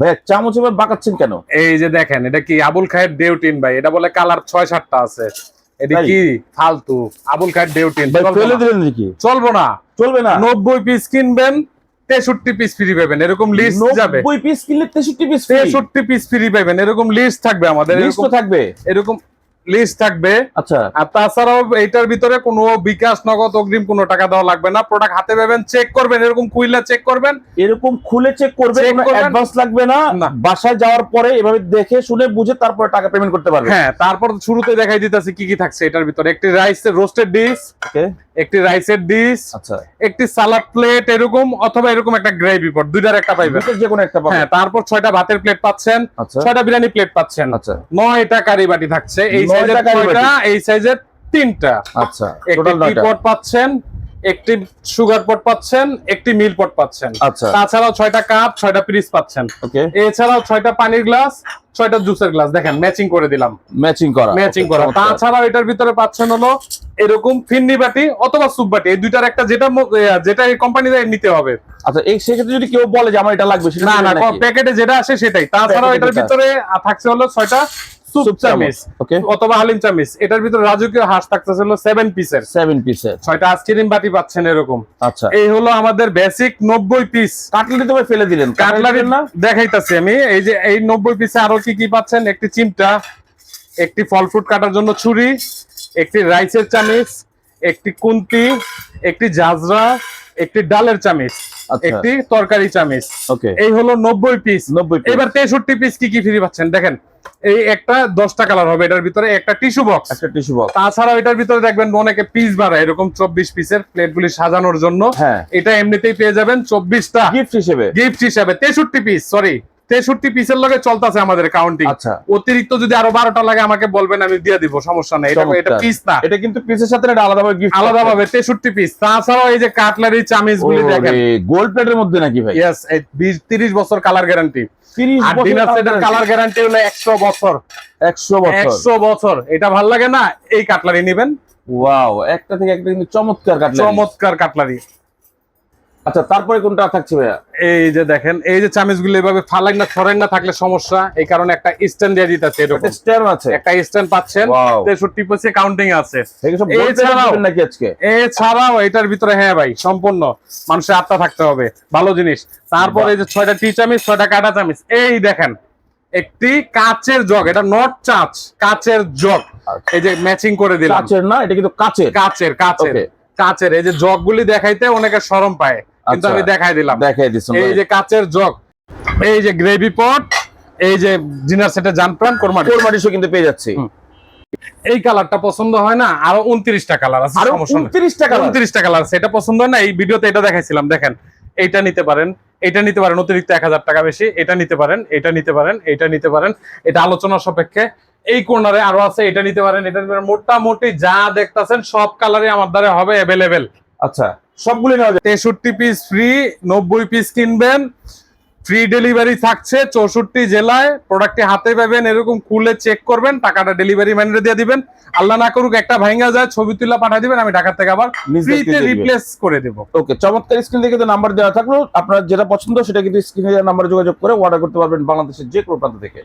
ভাই চামচ এবার বাঁকাচ্ছেন কেন? এই যে দেখেন এটা কি আবুল খায়ের ডেউটিন ভাই? এটা বলে কালার ছয় সাতটা আছে। এটা কি ফালতু? আবুল খায়ের ডেউটিন ফেলে না। দিলেন নাকি? চলবো না। চলবে না? নব্বই পিস কিনবেন তেষট্টি পিস ফ্রি পাবেন। এরকম লিস্ট যাবে। পিস কিনলে তেষট্টি পিস তেষট্টি পিস ফ্রি পাবেন। এরকম লিস্ট থাকবে আমাদের। লিস্ট থাকবে। এরকম লিস্ট থাকবে। আচ্ছা। আর তাছাড়াও এইটার ভিতরে কোনো বিকাশ নগদ অগ্রিম কোনো টাকা দেওয়া লাগবে না। প্রোডাক্ট হাতে পাবেন চেক করবেন এরকম কুইলা চেক করবেন। এরকম খুলে চেক করবেন। অ্যাডভান্স লাগবে না। না। বাসায় যাওয়ার পরে এভাবে দেখে শুনে বুঝে তারপরে টাকা পেমেন্ট করতে পারবে হ্যাঁ তারপর শুরুতে দেখাই দিতেছি কি কি থাকছে এটার ভিতরে। একটি রাইস রোস্টেড ডিশ ওকে একটি রাইসের ডিশ আচ্ছা। একটি সালাদ প্লেট এরকম অথবা এরকম একটা গ্রেভি পট দুইটার একটা পাইবেন। যে কোনো একটা হ্যাঁ তারপর ছয়টা ভাতের প্লেট পাচ্ছেন আচ্ছা। ছয়টা বিরিয়ানি প্লেট পাচ্ছেন। আচ্ছা। নয়টা কারি বাটি থাকছে এই সাইজের ছয়টা এই সাইজের তিনটা। আচ্ছা একটি পট পাচ্ছেন একটি সুগার পট পাচ্ছেন একটি মিল পট পাচ্ছেন। আচ্ছা। তাছাড়াও ছয়টা কাপ ছয়টা পিস পাচ্ছেন। ওকে। এছাড়াও ছয়টা পানির গ্লাস ছয়টা জুসের গ্লাস দেখেন ম্যাচিং করে দিলাম। ম্যাচিং করা। ম্যাচিং করা। তাছাড়াও এটার ভিতরে পাচ্ছেন হলো এরকম ফিন্নি বাটি অথবা সুপ বাটি এই দুইটার একটা যেটা যেটা এই কোম্পানি নিতে হবে। আচ্ছা এই সেক্ষেত্রে যদি কেউ বলে যে আমার এটা লাগবে না না প্যাকেটে যেটা আসে সেটাই। তাছাড়াও এটার ভিতরে থাকছে হলো ছয়টা সুপ চামিচ অথবা হালিম চামিচ। এটার ভিতরে রাজকীয় হাঁস থাকতেছে হলো সেভেন পিসের সেভেন পিসের ছয়টা আইসক্রিম বাটি পাচ্ছেন এরকম। আচ্ছা। এই হলো আমাদের বেসিক নব্বই পিস কাটলেটি তো ফেলে দিলেন। কাটলারি না? দেখাইতাছি আমি। এই যে এই নব্বই পিসে আরও কি কি পাচ্ছেন? একটি চিমটা একটি ফল ফ্রুট কাটার জন্য ছুরি একটি রাইসের চামিচ একটি কুন্তি একটি জাজরা একটি ডালের চামিচ আচ্ছা। একটি তরকারি চামিচ। এই হলো নব্বই পিস নব্বই এবার তেষট্টি পিস কি কি ফ্রি পাচ্ছেন? দেখেন এই একটা দশটা কালার হবে এটার ভিতরে একটা টিস্যু বক্স একটা টিস্যু বক্স তাছাড়াও এটার ভিতরে দেখবেন অনেকে পিস বাড়ায় এরকম চব্বিশ পিসের প্লেটগুলি সাজানোর জন্য। হ্যাঁ। এটা এমনিতেই পেয়ে যাবেন চব্বিশটা। গিফট হিসেবে। গিফট হিসাবে তেষট্টি পিস সরি তেষট্টি পিসের লগে চলতেছে আমাদের কাউন্টিং আচ্ছা। অতিরিক্ত যদি আরও বারোটা লাগে আমাকে বলবেন আমি দিয়ে দিব সমস্যা নেই। এটা এটা পিস না। এটা কিন্তু পিসের সাথে এটা আলাদাভাবে গিফট আলাদা ভাবে তেষট্টি পিস তাছাড়াও এই যে কাটলারি চামিচ গুলি দেখেন। গোল্ড প্লেটের মধ্যে নাকি ভাই? ইয়েস বিশ তিরিশ বছর কালার গ্যারান্টি আর ডিনার সেটের কালার গ্যারান্টি হলো একশো বছর। 100 বছর। একশো বছর। এটা ভালো লাগে না? এই কাটলারি নিবেন। ওয়াও একটা থেকে একটা কিন্তু চমৎকার কাটলেন চমৎকার কাটলারি আচ্ছা তারপরে কোনটা থাকছে ভাইয়া? এই যে দেখেন এই যে চামিচগুলো এভাবে ফালাক না ছড়েন না থাকলে সমস্যা। এই কারণে একটা স্ট্যান্ড দিয়ে দিতেছে এরকম। স্ট্যান্ড আছে? একটা স্ট্যান্ড পাচ্ছেন। ওয়াও। তেষট্টি পয়সা কাউন্টিং আছে। এছাড়াও- নাকি আজকে? এছাড়াও এটার ভিতরে হ্যাঁ ভাই সম্পূর্ণ মানুষের আত্মা থাকতে হবে। ভালো জিনিস। তারপরে এই যে ছয়টা টি চামিচ ছয়টা কাটা চামিচ। এই দেখেন একটি কাচের জগ এটা নট চাচ কাচের জগ। আচ্ছা। এই যে ম্যাচিং করে দিলাম। কাচের না এটা কিন্তু কাচের। কাচের কাচের. কাচের। এই যে জগ গুলি দেখাইতে অনেকে শরম পায়। কিন্তু আচ্ছা। আমি দেখাই দিলাম। দেখাই এই যে কাচের জগ এই যে গ্রেভি পট এই যে ডিনার সেটে জান প্রাণ কোরমাটি কিন্তু পেয়ে যাচ্ছি। এই কালারটা পছন্দ হয় না আরও উনত্রিশটা কালার আছে আরও সমস্যা নেই। 29 টাকা উনত্রিশটা কালার আছে এটা পছন্দ হয় না এই ভিডিওতে এটা দেখাইছিলাম দেখেন। এইটা নিতে পারেন এটা নিতে পারেন অতিরিক্ত এক হাজার টাকা বেশি এটা নিতে পারেন এটা নিতে পারেন এটা নিতে পারেন এটা আলোচনা সাপেক্ষে। এই কর্নারে আরও আছে এটা নিতে পারেন এটা নিতে পারেন। মোটামুটি যা দেখতাছেন সব কালারই আমার দ্বারা হবে অ্যাভেলেবেল আচ্ছা। সবগুলো নেওয়া যায়। তেষট্টি পিস ফ্রি নব্বই পিস কিনবেন। ফ্রি ডেলিভারি থাকছে চৌষট্টি জেলায়। প্রোডাক্টটি হাতে পাবেন এরকম খুলে চেক করবেন টাকাটা ডেলিভারি ম্যানেজে দিয়ে দিবেন। আল্লাহ না করুক একটা ভাঙ্গা যায় ছবি তুলে পাঠিয়ে দিবেন আমি ঢাকা থেকে আবার ফ্রিতে রিপ্লেস করে দেবো। ওকে চমৎকার স্ক্রিন থেকে তো নাম্বার দেওয়া থাকল। আপনার যেটা পছন্দ সেটা কিন্তু স্ক্রিনে নাম্বারে যোগাযোগ করে অর্ডার করতে পারবেন বাংলাদেশের যে কোনো প্রান্ত থেকে।